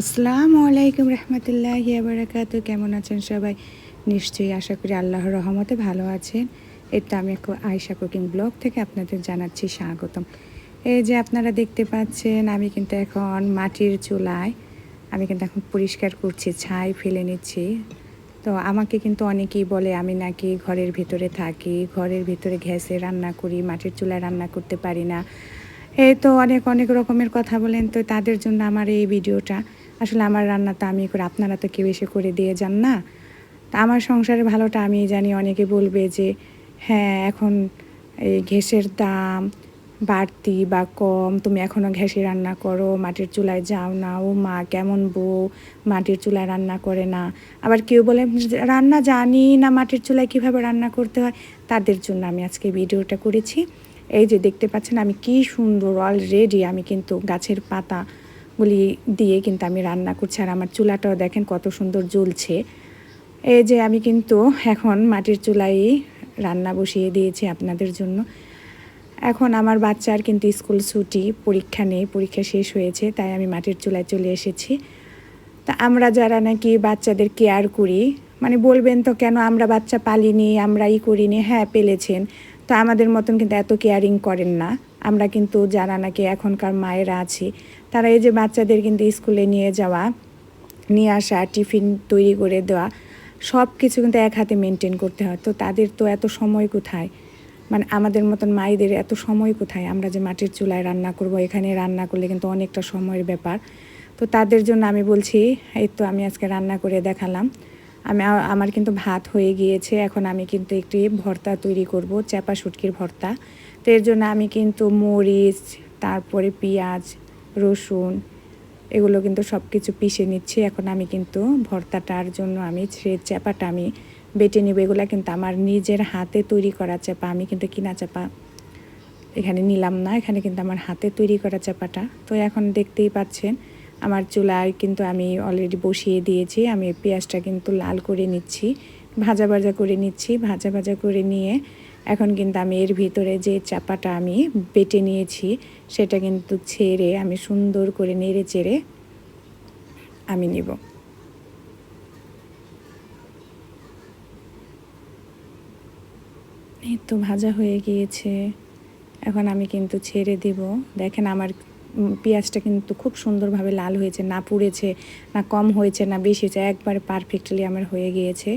আসসালামু আলাইকুম রহমতুল্লাহ বারাকাতু কেমন আছেন সবাই? নিশ্চয়ই আশা করি আল্লাহর রহমতে ভালো আছেন। এই তো আমি আয়সা কুকিং ব্লগ থেকে আপনাদের জানাচ্ছি স্বাগতম। এই যে আপনারা দেখতে পাচ্ছেন, আমি কিন্তু এখন মাটির চুলায়, আমি কিন্তু এখন পরিষ্কার করছি, ছাই ফেলে নিচ্ছি। তো আমাকে কিন্তু অনেকেই বলে আমি নাকি ঘরের ভিতরে থাকি, ঘরের ভিতরে গ্যাসে রান্না করি, মাটির চুলায় রান্না করতে পারি না। এই তো অনেক অনেক রকমের কথা বলেন, তো তাদের জন্য আমার এই ভিডিওটা। আসলে আমার রান্না তো আমি করে, আপনারা তো কেউ এসে করে দিয়ে যান না। তা আমার সংসারে ভালোটা আমি জানি, অনেকে বলবে যে হ্যাঁ এখন এই গ্যাসের দাম বাড়তি বা কম, তুমি এখনও ঘ্যাসে রান্না করো, মাটির চুলায় যাও না, ও মা, কেমন বউ, মাটির চুলায় রান্না করে না। আবার কেউ বলে, রান্না জানি না মাটির চুলায় কীভাবে রান্না করতে হয়। তাদের জন্য আমি আজকে ভিডিওটা করেছি। এই যে দেখতে পাচ্ছেন, আমি কি সুন্দর অলরেডি আমি কিন্তু গাছের পাতা গুলি দিয়ে কিন্তু আমি রান্না করছি। আর আমার চুলাটাও দেখেন কত সুন্দর জ্বলছে। এই যে আমি কিন্তু এখন মাটির চুলাই রান্না বসিয়ে দিয়েছি আপনাদের জন্য। এখন আমার বাচ্চার কিন্তু স্কুল ছুটি, পরীক্ষা নেই, পরীক্ষা শেষ হয়েছে, তাই আমি মাটির চুলায় চলে এসেছি। তা আমরা যারা নাকি বাচ্চাদের কেয়ার করি মানে বলবেন তো কেন আমরা বাচ্চা পালিনি আমরা ই করিনি? হ্যাঁ পেলেছেন। তো আমাদের মতন কিন্তু এত কেয়ারিং করেন না। আমরা কিন্তু যারা নাকি এখনকার মায়েরা আছি, তারা এই যে বাচ্চাদের কিন্তু স্কুলে নিয়ে যাওয়া, নিয়ে আসা, টিফিন তৈরি করে দেওয়া সব কিছু কিন্তু এক হাতে মেনটেন করতে হয়। তো তাদের তো এত সময় কোথায়? মানে আমাদের মতন মায়েদের এত সময় কোথায়? আমরা যে মাটির চুলায় রান্না করব, এখানে রান্না করলে কিন্তু অনেকটা সময়ের ব্যাপার। তো তাদের জন্য আমি বলছি, এই তো আমি আজকে রান্না করে দেখালাম। আমি আমার কিন্তু ভাত হয়ে গিয়েছে। এখন আমি কিন্তু একটি ভর্তা তৈরি করব চাপা শুটকির ভর্তা। তো এর জন্য আমি কিন্তু মরিচ, তারপরে পেঁয়াজ, রসুন এগুলো কিন্তু সব কিছু পিষে নিচ্ছি। এখন আমি কিন্তু ভর্তাটার জন্য আমি সে চাপাটা আমি বেটে নেব। এগুলো কিন্তু আমার নিজের হাতে তৈরি করা চাপা আমি কিন্তু কিনা চাপা এখানে নিলাম না, এখানে কিন্তু আমার হাতে তৈরি করা চাপাটা তো এখন দেখতেই পাচ্ছেন, আমার চুলায় কিন্তু আমি অলরেডি বসিয়ে দিয়েছি। আমি পেঁয়াজটা কিন্তু লাল করে নিচ্ছি, ভাজা ভাজা করে নিচ্ছি। ভাজা ভাজা করে নিয়ে এখন কিন্তু আমি এর ভিতরে যে চাপাটা আমি বেটে নিয়েছি, সেটা কিন্তু ছেড়ে আমি সুন্দর করে নেড়ে চেড়ে আমি নিব। এই তো ভাজা হয়ে গিয়েছে। এখন আমি কিন্তু ছেড়ে দিব। দেখেন আমার পেঁয়াজটা কিন্তু খুব সুন্দরভাবে লাল হয়েছে, না পুড়েছে, না কম হয়েছে, না বেশি হয়েছে, একবারে পারফেক্টলি আমার হয়ে গিয়েছে।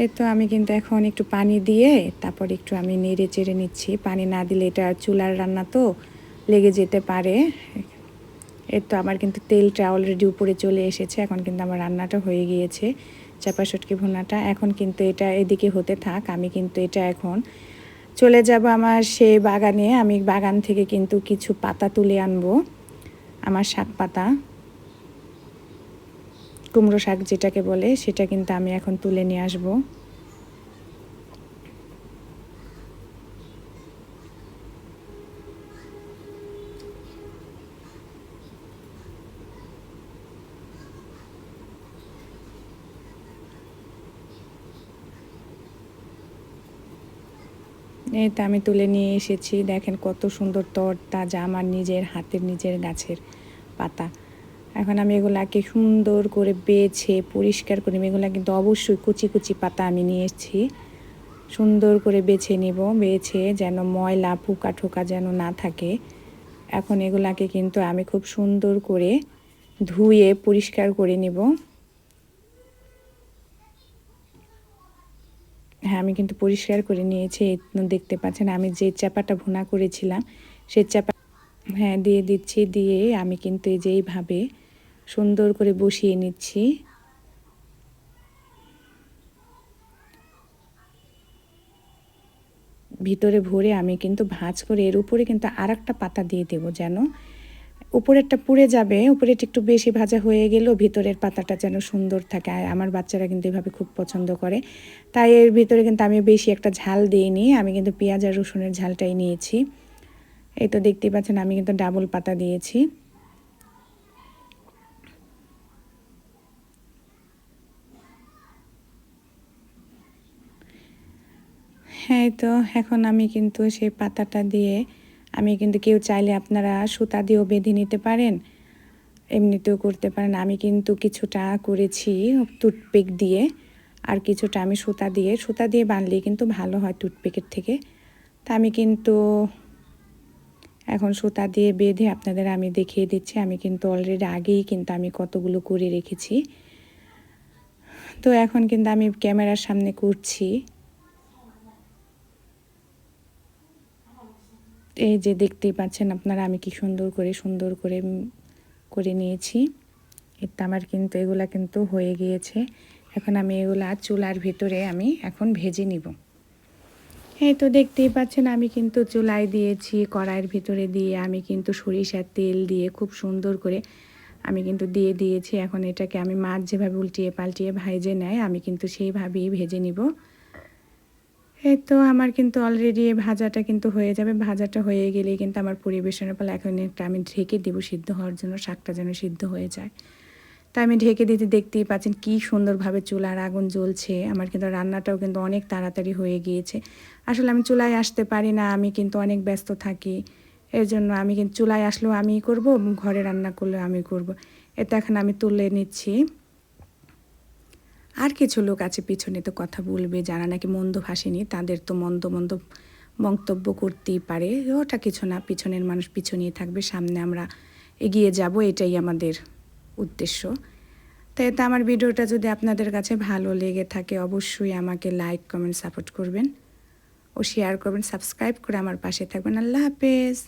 এই তো আমি কিন্তু এখন একটু পানি দিয়ে তারপর একটু আমি নেড়ে চেড়ে নিচ্ছি। পানি না দিলে এটা চুলার রান্না তো লেগে যেতে পারে। এর তো আমার কিন্তু তেলটা অলরেডি উপরে চলে এসেছে, এখন কিন্তু আমার রান্নাটা হয়ে গিয়েছে। চাপা সটকি ভুনাটা এখন কিন্তু এটা এদিকে হতে থাক, আমি কিন্তু এটা এখন চলে যাব আমার সেই বাগানে। আমি বাগান থেকে কিন্তু কিছু পাতা তুলে আনব, আমার শাক পাতা। কুমড়ো শাক যেটাকে বলে, সেটা কিন্তু আমি এখন তুলে নিয়ে আসব। এই তো আমি তুলে নিয়ে এসেছি, দেখেন কত সুন্দর তর তাজা আমার নিজের হাতের নিজের গাছের পাতা। এখন আমি এগুলাকে সুন্দর করে বেছে, পরিষ্কার করে এগুলা কিন্তু অবশ্যই কুচি কুচি পাতা আমি নিয়ে এসেছি। সুন্দর করে বেছে নিব, বেছে যেন ময়লা ফুকা ঠোকা যেন না থাকে। এখন এগুলাকে কিন্তু আমি খুব সুন্দর করে ধুয়ে পরিষ্কার করে নিব। হ্যাঁ আমি কিন্তু পরিষ্কার করে নিয়েছি দেখতে পাচ্ছেন, আমি যে চাপাটা ভুনা করেছিলাম সেই চাপা হ্যাঁ দিয়ে দিচ্ছি, দিয়ে আমি কিন্তু এই যে এইভাবে সুন্দর করে বসিয়ে নিচ্ছি। ভিতরে ভরে আমি কিন্তু ভাঁজ করে এর উপরে কিন্তু আর একটা পাতা দিয়ে দেব যেন উপরেরটা পুড়ে যাবে উপরেটা একটু বেশি ভাজা হয়ে গেলেও ভিতরের পাতাটা যেন সুন্দর থাকে। আর আমার বাচ্চারা কিন্তু এভাবে খুব পছন্দ করে। তাই এর ভিতরে কিন্তু আমি বেশি একটা ঝাল দিইনি, আমি কিন্তু পেঁয়াজ আর রসুনের ঝালটাই নিয়েছি। এই তো দেখতেই পাচ্ছেন আমি কিন্তু ডাবল পাতা দিয়েছি। হ্যাঁ তো। এখন আমি কিন্তু সেই পাতাটা দিয়ে আমি কিন্তু কেউ চাইলে আপনারা সুতা দিয়েও বেঁধে নিতে পারেন, এমনিতেও করতে পারেন। আমি কিন্তু কিছুটা করেছি টুথপিক দিয়ে, আর কিছুটা আমি সুতা দিয়ে। সুতা দিয়ে বানলেই কিন্তু ভালো হয় টুথপিকের থেকে। তা আমি কিন্তু এখন সুতা দিয়ে বেঁধে আপনাদের আমি দেখিয়ে দিচ্ছি। আমি কিন্তু অলরেডি আগেই কিন্তু আমি কতগুলো করে রেখেছি। তো এখন কিন্তু আমি ক্যামেরার সামনে করছি। এই যে দেখতেই পাচ্ছেন আপনারা, আমি কি সুন্দর করে সুন্দর করে করে নিয়েছি। এটা আমার কিন্তু, এগুলা কিন্তু হয়ে গিয়েছে। এখন আমি এগুলা চুলার ভিতরে আমি এখন ভেজে নিব। এই তো দেখতেই পাচ্ছেন, আমি কিন্তু চুলায় দিয়েছি, কড়াইয়ের ভিতরে দিয়ে আমি কিন্তু সরিষার তেল দিয়ে খুব সুন্দর করে আমি কিন্তু দিয়ে দিয়েছি। এখন এটাকে আমি মাছ যেভাবে উল্টিয়ে পাল্টিয়ে ভাইজে নেয়, আমি কিন্তু সেইভাবেই ভেজে নিব। এই তো আমার কিন্তু অলরেডি ভাজাটা কিন্তু হয়ে যাবে। ভাজাটা হয়ে গেলেই কিন্তু আমার পরিবেশনের ফলে এখন একটা আমি ঢেকে দিব সিদ্ধ হওয়ার জন্য, শাকটা যেন সিদ্ধ হয়ে যায়। তা আমি ঢেকে দিতে দেখতেই পাচ্ছেন কি সুন্দরভাবে চুলার আগুন জ্বলছে। আমার কিন্তু রান্নাটাও কিন্তু অনেক তাড়াতাড়ি হয়ে গিয়েছে। আসলে আমি চুলায় আসতে পারি না, আমি কিন্তু অনেক ব্যস্ত থাকি। এর জন্য আমি কিন্তু চুলায় আসলেও আমিই করব, ঘরে রান্না করলেও আমি করব। এটা এখন আমি তুলে নিচ্ছি। আর কিছু লোক আছে পিছনে তো কথা বলবে, যারা নাকি মন্দ ভাসেনি, তাদের তো মন্দ মন্দ মন্তব্য করতেই পারে। ওটা কিছু না, পিছনের মানুষ পিছনেই থাকবে, সামনে আমরা এগিয়ে যাব, এটাই আমাদের উদ্দেশ্য। তাই তো আমার ভিডিওটা যদি আপনাদের কাছে ভালো লেগে থাকে, অবশ্যই আমাকে লাইক, কমেন্ট, সাপোর্ট করবেন ও শেয়ার করবেন, সাবস্ক্রাইব করে আমার পাশে থাকবেন। আল্লাহ হাফেজ।